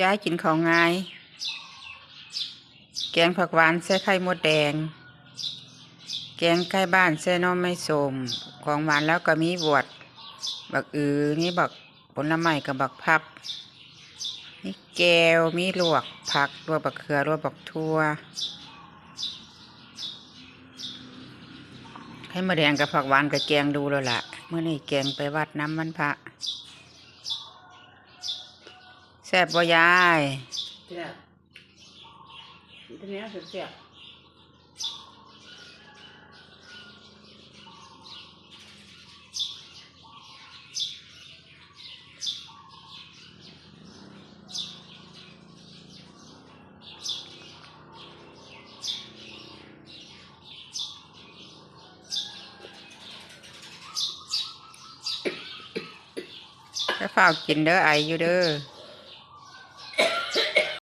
ย้ายกินของง่าย แกงผักหวานใส่ไข่มดแดง แกงไก่บ้านใส่น้อไม่สม ของหวานแล้วก็มีบวดบักอือมีบักผลไม้กับบักพับมีแก้วมีลวกผักลวกบักเขือลวกบักทั่วไข่มดแดงกับผักหวานกับแกงดูแล้วล่ะเมื่อนี้แกงไปวัดน้ำมันพระ แซ่บบ่ยายแซ่บทีนี้สุดแซ่บแล้วฝ้าวกินเด้อไออยู่เด้อ